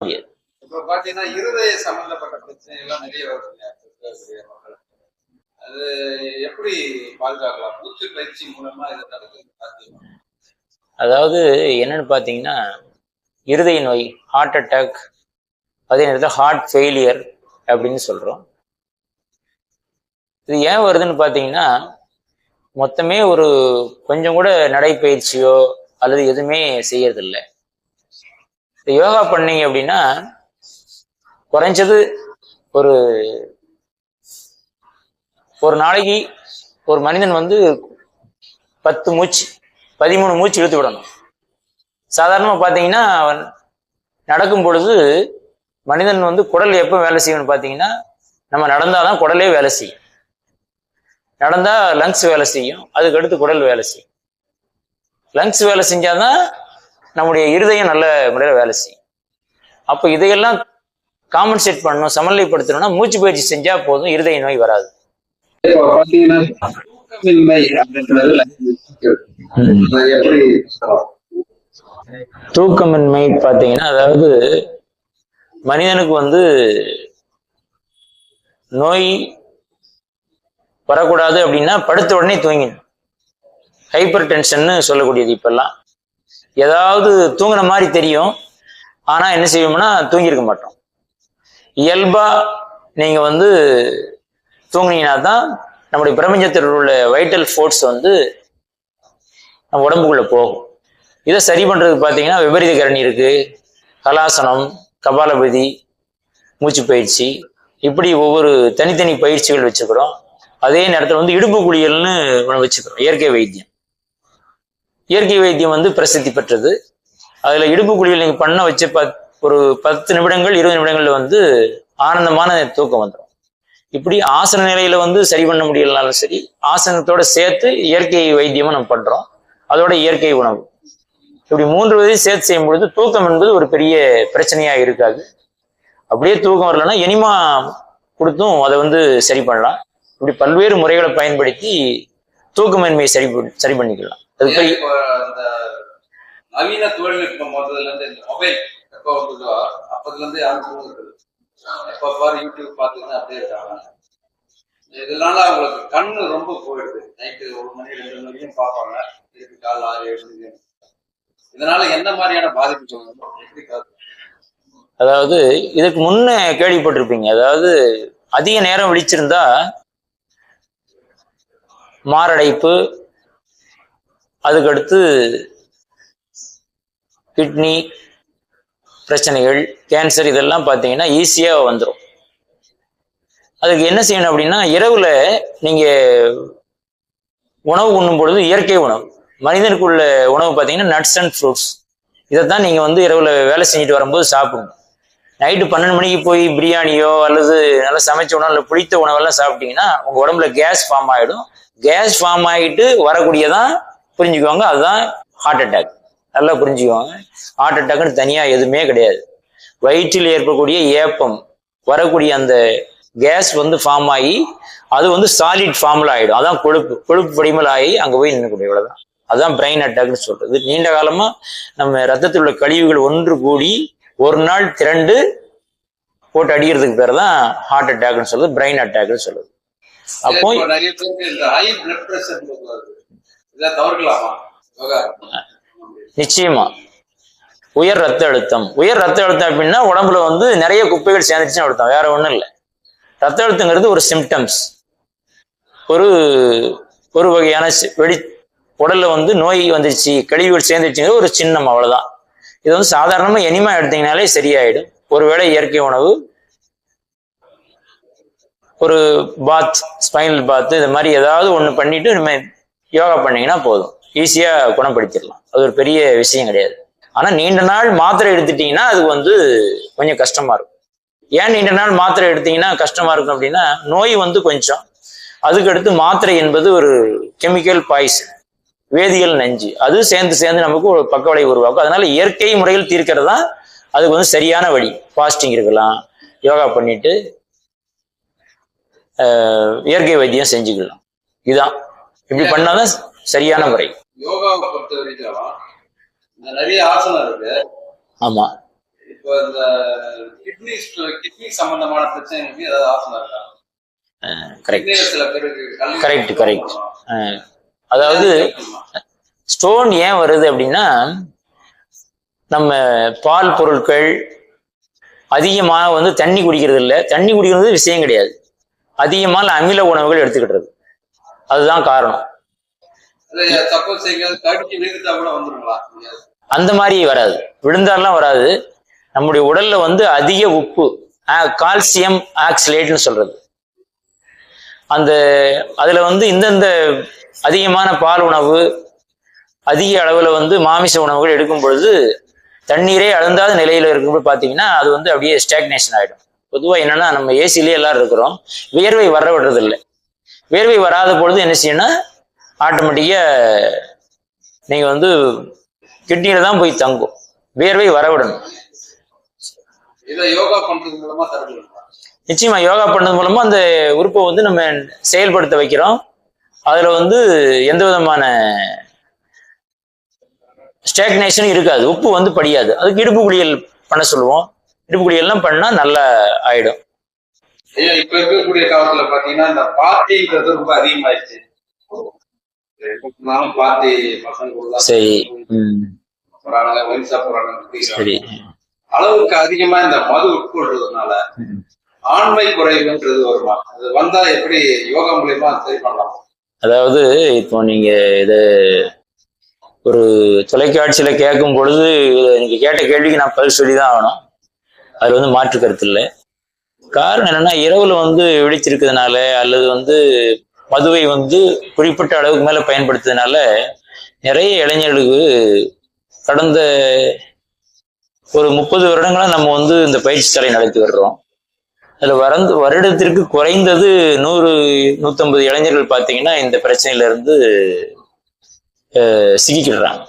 முடியாது இப்ப பாத்தீங்கன்னா இருதய சம்பந்தப்பட்ட பிரச்சனை எல்லாம் நிறைய வருது இல்லையா? இப்ப இருக்கக்கூடிய மக்களுக்கு. அது எப்படி பாதுகாக்கலாம் மூச்சு பயிற்சி மூலமா இதை தடுக்கிறது சாத்தியமா அதாவது என்னன்னு பார்த்தீங்கன்னா இருதய நோய் ஹார்ட் அட்டாக் அதே நேரத்தில் ஹார்ட் ஃபெயிலியர் அப்படின்னு சொல்கிறோம் இது ஏன் வருதுன்னு பார்த்தீங்கன்னா மொத்தமே ஒரு கொஞ்சம் கூட நடைப்பயிற்சியோ அல்லது எதுவுமே செய்யறதில்ல இந்த யோகா பண்ணீங்க அப்படின்னா குறைஞ்சது ஒரு ஒரு நாளைக்கு ஒரு மனிதன் வந்து பத்து மூச்சு பதிமூணு மூச்சு இழுத்து விடணும். சாதாரணமாக பார்த்தீங்கன்னா நடக்கும் பொழுது மனிதன் வந்து குடல் எப்போ வேலை செய்யணும்னு பார்த்தீங்கன்னா நம்ம நடந்தாதான் குடலே வேலை செய்யும். நடந்தால் லங்ஸ் வேலை செய்யும் அதுக்கடுத்து குடல் வேலை செய்யும். லங்ஸ் வேலை செஞ்சாதான் நம்முடைய இருதயம் நல்ல முறையில் வேலை செய்யும். அப்போ இதையெல்லாம் காம்பன்சேட் பண்ணணும் சமநிலைப்படுத்தணும்னா மூச்சு பயிற்சி செஞ்சா போதும் இருதய நோய் வராது. தூக்கமின்மை பார்த்தீங்கன்னா அதாவது மனிதனுக்கு வந்து நோய் வரக்கூடாது அப்படின்னா படுத்த உடனே தூங்கிடும் ஹைப்பர் டென்ஷன்னு சொல்லக்கூடியது இப்பெல்லாம். ஏதாவது தூங்குன மாதிரி தெரியும். ஆனால் என்ன செய்வோம்னா தூங்கியிருக்க மாட்டோம். இயல்பாக நீங்கள் வந்து தூங்குனீங்கன்னா தான் நம்முடைய பிரபஞ்சத்தில் உள்ள வைட்டல் ஃபோர்ஸ் வந்து நம்ம உடம்புக்குள்ளே போகும். இதை சரி பண்ணுறதுக்கு பார்த்தீங்கன்னா விபரீத கரணி இருக்குது கலாசனம் கபாலபதி மூச்சு பயிற்சி இப்படி ஒவ்வொரு தனித்தனி பயிற்சிகள் வச்சுக்கிறோம். அதே நேரத்தில் வந்து இடுப்பு குளியல்னு வச்சுக்கிறோம். இயற்கை வைத்தியம். இயற்கை வைத்தியம் வந்து பிரசித்தி பெற்றது. அதில் இடுப்பு குழியில் நீங்கள் பண்ண வச்சு பத் ஒரு பத்து நிமிடங்கள் இருபது நிமிடங்கள்ல வந்து ஆனந்தமான தூக்கம் வந்துடும் இப்படி ஆசன நிலையில வந்து சரி பண்ண முடியலனாலும் சரி ஆசனத்தோட சேர்த்து இயற்கை வைத்தியமும் நம்ம பண்றோம். அதோட இயற்கை உணவு. இப்படி மூன்று வயதையும் சேர்த்து செய்யும் பொழுது தூக்கம் என்பது ஒரு பெரிய பிரச்சனையா இருக்காது. அப்படியே தூக்கம் வரலன்னா எனிமா கொடுத்தும் அதை வந்து சரி பண்ணலாம். இப்படி பல்வேறு முறைகளை பயன்படுத்தி தூக்கமின்மையை சரி சரி பண்ணிக்கலாம். நவீன தொழில்நுட்பம் வந்ததுல இருந்து இந்த மொபைல் எப்போ வந்ததோ அப்பதுல இருந்து யாரும் எப்ப பாரு யூடியூப் பார்த்துதான் அப்படியே இருக்காங்க. இதனால அவங்களுக்கு கண்ணு ரொம்ப போயிடுது. நைட்டு ஒரு மணி ரெண்டு மணி வரைக்கும் பார்ப்பாங்க. திருப்பி காலைல ஆறு ஏழு இதனால என்ன மாதிரியான பாதிப்பு எப்படி காத்து அதாவது இதுக்கு முன்ன கேள்விப்பட்டிருப்பீங்க. அதாவது அதிக நேரம் விழிச்சிருந்தா மாரடைப்பு அதுக்கடுத்து கிட்னி பிரச்சனைகள் கேன்சர் இதெல்லாம் பார்த்தீங்கன்னா ஈஸியாக வந்துடும் அதுக்கு என்ன செய்யணும் அப்படின்னா இரவில் நீங்கள் உணவு உண்ணும் பொழுது இயற்கை உணவு. மனிதனுக்குள்ள உணவு பார்த்தீங்கன்னா நட்ஸ் அண்ட் ஃப்ரூட்ஸ் இதைத்தான் நீங்கள் வந்து இரவில் வேலை செஞ்சுட்டு வரும்போது சாப்பிடுங்க நைட்டு பன்னெண்டு மணிக்கு போய் பிரியாணியோ அல்லது நல்லா சமைச்ச உணவு இல்லை பிடித்த உணவெல்லாம் சாப்பிட்டீங்கன்னா உங்கள் உடம்புல கேஸ் ஃபார்ம் ஆகிடும் கேஸ் ஃபார்ம் ஆகிட்டு வரக்கூடியதான் புரிஞ்சுக்குவாங்க. அதுதான் ஹார்ட் அட்டாக் நல்லா புரிஞ்சுக்குவாங்க. ஹார்ட் அட்டாக்னு தனியா எதுவுமே கிடையாது. வயிற்றில் ஏற்படக்கூடிய ஏப்பம் வரக்கூடிய அந்த கேஸ் வந்து ஃபார்ம் ஆகி அது வந்து சாலிட் ஃபார்ம்ல ஆயிடும். அதான் கொழுப்பு கொழுப்பு படிமல் ஆகி அங்க போய் நிற்கக்கூடிய இவ்வளவுதான். அதுதான் பிரெயின் அட்டாக்னு சொல்றது. நீண்ட காலமா நம்ம ரத்தத்தில் உள்ள கழிவுகள் ஒன்று கூடி ஒரு நாள் திரண்டு போட்டு அடிக்கிறதுக்கு பேர் தான் ஹார்ட் அட்டாக்னு சொல்றது பிரெயின் அட்டாக்னு சொல்லுது அப்போ நிறைய பேருக்கு நிச்சயமா. உயர் ரத்த அழுத்தம். உயர் ரத்த அழுத்தம் அப்படின்னா உடம்புல வந்து நிறைய குப்பைகள் சேர்ந்துச்சுன்னு அழுத்தம் வேற ஒண்ணும் இல்லை. ரத்த அழுத்தங்கிறது ஒரு சிம்டம்ஸ் ஒரு ஒரு வகையான வெடி உடல்ல வந்து நோய் வந்துருச்சு கழிவுகள் சேர்ந்துருச்சுங்கிறது ஒரு சின்னம் அவ்வளவுதான். இது வந்து சாதாரணமா எனிமா எடுத்தீங்கனாலே சரியாயிடும். ஒருவேளை இயற்கை உணவு ஒரு பாத் ஸ்பைனல் பாத் இது மாதிரி ஏதாவது ஒன்று பண்ணிட்டு நம்ம யோகா பண்ணீங்கன்னா போதும். ஈஸியா குணப்படுத்திடலாம். அது ஒரு பெரிய விஷயம் கிடையாது. ஆனா நீண்ட நாள் மாத்திரை எடுத்துட்டீங்கன்னா அது வந்து கொஞ்சம் கஷ்டமா இருக்கும். ஏன் நீண்ட நாள் மாத்திரை எடுத்தீங்கன்னா கஷ்டமா இருக்கும் அப்படின்னா நோய் வந்து கொஞ்சம். அதுக்கடுத்து மாத்திரை என்பது ஒரு கெமிக்கல் பாய்சன் வேதியியல் நஞ்சு. அது சேர்ந்து சேர்ந்து நமக்கு ஒரு பக்க விளைவு உருவாக்கும். அதனால இயற்கை முறையில் தீர்க்கிறது தான் அதுக்கு வந்து சரியான வழி. ஃபாஸ்டிங் இருக்கலாம். யோகா பண்ணிட்டு இயற்கை வைத்தியம் செஞ்சுக்கலாம். இதுதான். இப்படி பண்ணாதான் சரியான முறை. யோகாவை பொறுத்த வரைக்கும் நிறைய ஆசனம் இருக்கு. ஆமா. இப்ப இந்த கிட்னி கிட்னி சம்பந்தமான பிரச்சனைகளுக்கு ஏதாவது ஆசனம் இருக்கா? Correct Correct, correct. அதாவது ஸ்டோன் ஏன் வருது அப்படின்னா நம்ம பால் பொருட்கள் அதிகமாக வந்து தண்ணி குடிக்கிறது இல்லை தண்ணி குடிக்கிறது விஷயம் கிடையாது. அதிகமான அமில உணவுகள் எடுத்துக்கிட்டது. அதுதான் காரணம். அந்த மாதிரி வராது. விழுந்தாலாம் வராது. நம்முடைய உடல்ல வந்து அதிக உப்பு கால்சியம் ஆக்சிலேட்னு சொல்றது. அந்த அதுல வந்து இந்தந்த அதிகமான பால் உணவு அதிக அளவுல வந்து மாமிச உணவுகள் எடுக்கும் பொழுது தண்ணீரே அழுந்தாத நிலையில இருக்கும்போது பாத்தீங்கன்னா அது வந்து அப்படியே ஸ்டாக்னேஷன் ஆயிடும். பொதுவா என்னன்னா நம்ம ஏசிலேயே எல்லாரும் இருக்கிறோம். வியர்வை வர விடுறது இல்லை வியர்வை வராத பொழுது என்ன செய்யணும்னா ஆட்டோமேட்டிக்கா நீங்க வந்து கிட்னியில தான் போய் தங்கும். வியர்வை வரவிடணும். இதை யோகா பண்றது மூலமா தடுக்கலாம் நிச்சயமா யோகா பண்ணது மூலமா அந்த உறுப்பை வந்து நம்ம செயல்படுத்த வைக்கிறோம். அதுல வந்து எந்த விதமான ஸ்டாக்னேஷன் இருக்காது. உப்பு வந்து படியாது. அதுக்கு இடுப்பு குளியல் பண்ண சொல்லுவோம். இடுப்பு குளியல்லாம் பண்ணா நல்லா ஆயிடும். ஐயா இப்ப இருக்கக்கூடிய காலத்துல பாத்தீங்கன்னா இந்த பார்ட்டின்றது ரொம்ப அதிகமாயிடுச்சு. பார்ட்டி பசங்க சரி போறாங்க. ஒயின் சாப்பிடுறாங்க சரி. அளவுக்கு அதிகமா இந்த மது உட்கொள்றதுனால. ஆண்மை குறைவுன்றது வருமா அது வந்தா எப்படி யோகா மூலியமா சரி பண்ணலாம்? அதாவது இப்போ நீங்க இது ஒரு தொலைக்காட்சியில கேட்கும் பொழுது நீங்க கேட்ட கேள்விக்கு நான் பதில் சொல்லி தான் ஆகணும். அது வந்து மாற்று கருத்து இல்லை. காரணம் என்னன்னா இரவுல வந்து வெடிச்சிருக்கிறதுனால அல்லது வந்து மதுவை வந்து குறிப்பிட்ட அளவுக்கு மேல பயன்படுத்துறதுனால நிறைய இளைஞர்களுக்கு கடந்த ஒரு முப்பது வருடங்களா நம்ம வந்து இந்த பயிற்சி தலை நடத்தி வர்றோம். அதுல வரந்து வருடத்திற்கு குறைந்தது நூறு நூற்றம்பது இளைஞர்கள் பார்த்தீங்கன்னா இந்த பிரச்சனையில இருந்து சிக்கிக்கிடுறாங்க.